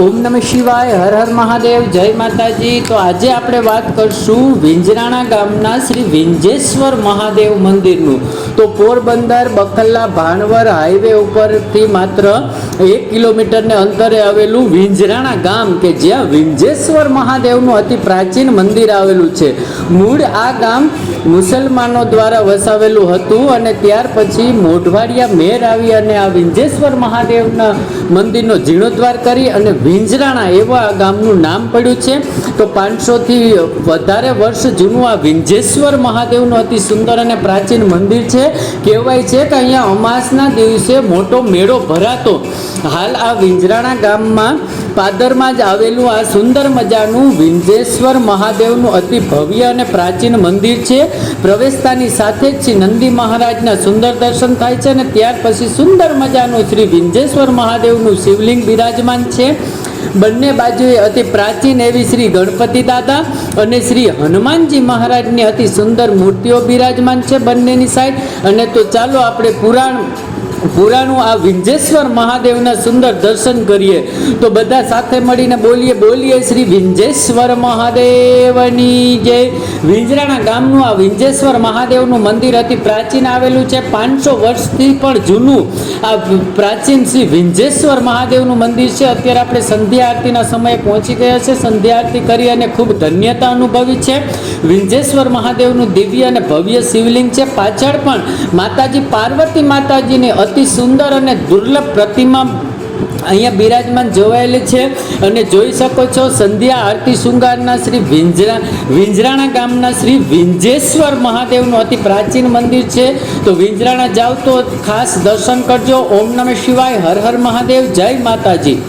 ઓમ નમઃ શિવાય, હર હર મહાદેવ, જય માતાજી. તો આજે આપણે વાત કરશું વિંજરાણા ગામના શ્રી વિંજેશ્વર મહાદેવ મંદિરનું. તો પોરબંદર, બખલ્લા ભાણવર હાઈવે ઉપરથી માત્ર એક કિલોમીટરને અંતરે આવેલું વિંજરાણા ગામ કે જ્યાં વિંજેશ્વર મહાદેવનું અતિ પ્રાચીન મંદિર આવેલું છે. મૂળ આ ગામ મુસલમાનો દ્વારા વસાવેલું હતું અને ત્યાર પછી મોઢવાડિયા મેર આવી અને આ વિંજેશ્વર મહાદેવના મંદિરનો જીર્ણોદ્વાર કરી અને વિંજરાણા એવા આ ગામનું નામ પડ્યું છે. તો પાંચસોથી વધારે વર્ષ જૂનું આ વિંજેશ્વર મહાદેવનું અતિ સુંદર અને પ્રાચીન મંદિર છે. કહેવાય છે કે અહીંયા અમાસના દિવસે મોટો મેળો ભરાતો. હાલ આ વિંજરાણા ગામમાં પાદરમાં જ આવેલું આ સુંદર મજાનું વિંજેશ્વર મહાદેવનું અતિ ભવ્ય અને પ્રાચીન મંદિર છે. પ્રવેશતાની સાથે જ શ્રી નંદી મહારાજના સુંદર દર્શન થાય છે અને ત્યાર પછી સુંદર મજાનું શ્રી વિંજેશ્વર મહાદેવનું શિવલિંગ બિરાજમાન છે. બંને બાજુએ અતિ પ્રાચીન એવી શ્રી ગણપતિ દાદા અને શ્રી હનુમાનજી મહારાજની અતિ સુંદર મૂર્તિઓ બિરાજમાન છે બંનેની સાઈડ. અને તો ચાલો આપણે પુરાણ પુરાણું આ વિંજેશ્વર મહાદેવના સુંદર દર્શન કરીએ. તો બધા સાથે મળીને બોલીએ બોલીએ શ્રી વિંજેશ્વર મહાદેવની જય. વિંજરાણા ગામનું આ વિંજેશ્વર મહાદેવનું મંદિર અતિ પ્રાચીન આવેલું છે, પાંચસો વર્ષથી પણ જૂનું. આ પ્રાચીન શ્રી વિંજેશ્વર મહાદેવનું મંદિર છે. અત્યારે આપણે સંધ્યા આરતીના સમયે પહોંચી ગયા છે. સંધ્યા આરતી કરી અને ખૂબ ધન્યતા અનુભવી છે. વિંજેશ્વર મહાદેવનું દિવ્ય અને ભવ્ય શિવલિંગ છે. પાછળ પણ માતાજી પાર્વતી માતાજીની અતિ સુંદર અને દુર્લભ પ્રતિમા અહીંયા બિરાજમાન જોવાયેલી છે. અને જોઈ શકો છો સંધ્યા આરતી શૃંગારના શ્રી વિંજરા, વિંજરાણા ગામના શ્રી વિંજેશ્વર મહાદેવનું અતિ પ્રાચીન મંદિર છે. તો વિંજરાણા જાઓ તો ખાસ દર્શન કરજો. ઓમ નમે શિવાય. હર હર મહાદેવ. જય માતાજી.